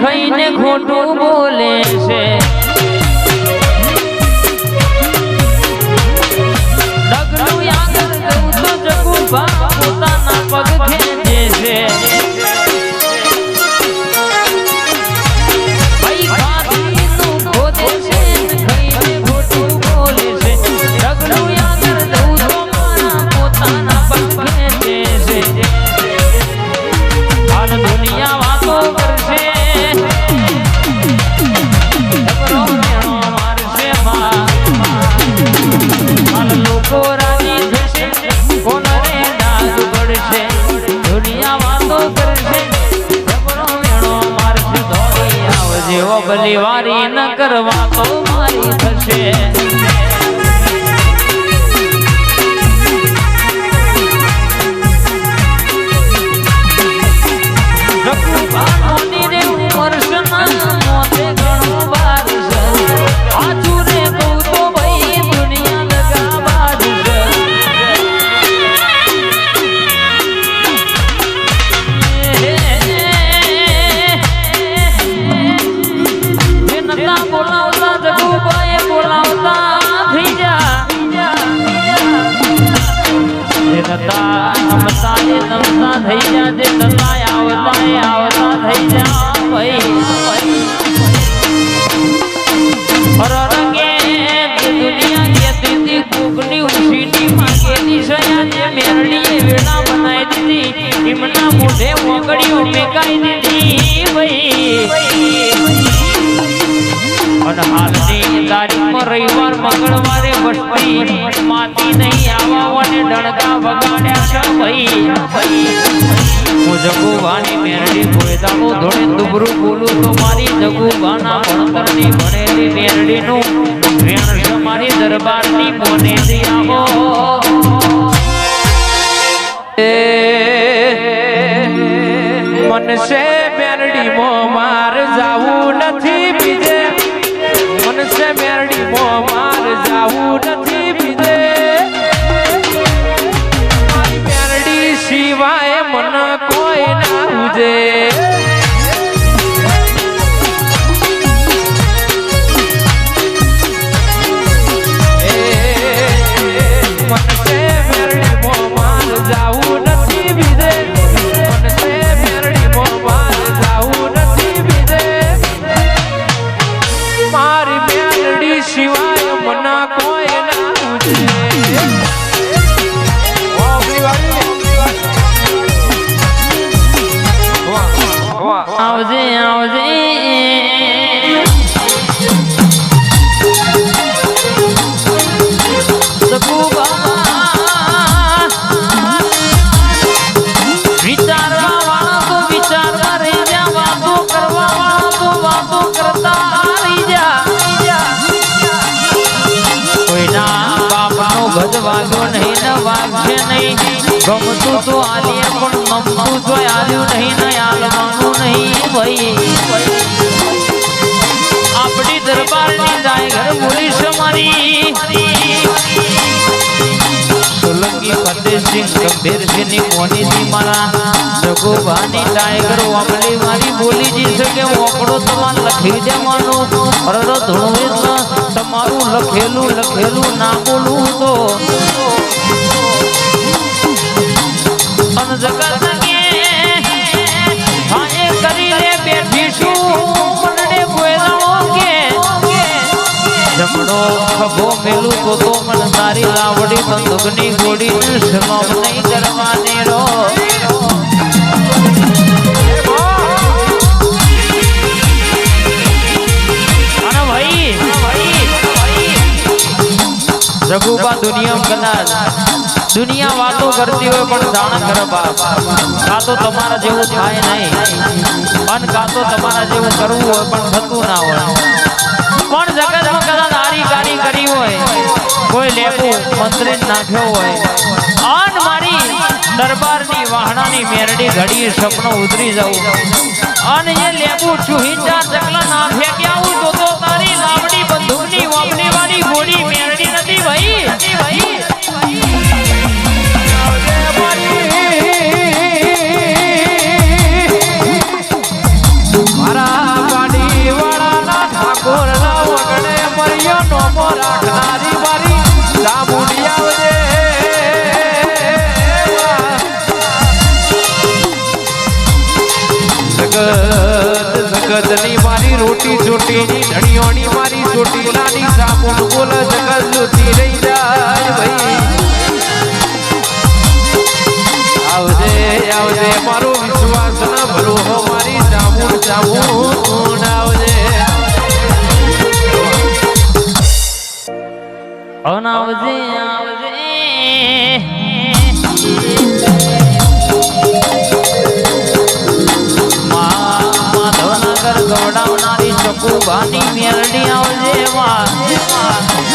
છે ને એમના મોઢે મોગડીઓ મેકાઈ દીધી ભાઈ. અને હાલની તારીખમાં રવિવાર, મંગળવારે વસ્તી, માતી નહીં આવા વડે ડણકા વગાડ્યા છે ભાઈ. હું જગુભાની મેરડી ગોયદાનું ધોળે દુબરું બોલું તો મારી જગુભાના ભણતરની ભણેલી મેરડીનું વેણ મારી દરબારની મોને આવો મનસે મેરડી મો વાગ્યો નહીં, ને વાગશે નહીં. ગમતું તો આલીએ, પણ નમતું તો આલ્યું નહીં ને આલવાનું નહીં ભાઈ. આપણી દરબારની દાય ઘર બોલી છે સોલંકી ફતેહસિંહ ગંભીરસિંહની મોનીથી મારા જગોભાની ટાઈગર વામલી મારી બોલી જી છે કે ઓકડો તમારે લખી દેવાનું અરર ધૂણું તમારું લખેલું લખેલું ના બોલવું તો અન જગત કે હાએ કરી લે બેઠી છું જમણો ખભો મેલું તો તો મન બંદૂકની ગોળી સમમ નહીં કરવાની રો. જગુબા દુનિયા કદાચ. દુનિયા વાતો કરતી હોય પણ જાણ કરે બાપ. તો તમારા જેવું થાય નહીં. અને કાં તો તમારા જેવું કરવું હોય પણ થતું ના હોય. પણ જગતમાં કદાચ આરી કારી કરી હોય. કોઈ લેવું મંત્રી નાખ્યો હોય. અન મારી દરબારની વાહણાની મેરડી ઘડી સપનો ઉતરી જવું. અને એ લેવું ચૂહી ચાર ચકલા ના ફેંક્યા ધણીઓની નાની સામુન બોલ જગત જોતી રહી ગવડાવનારી ચકુભાની આવજે માં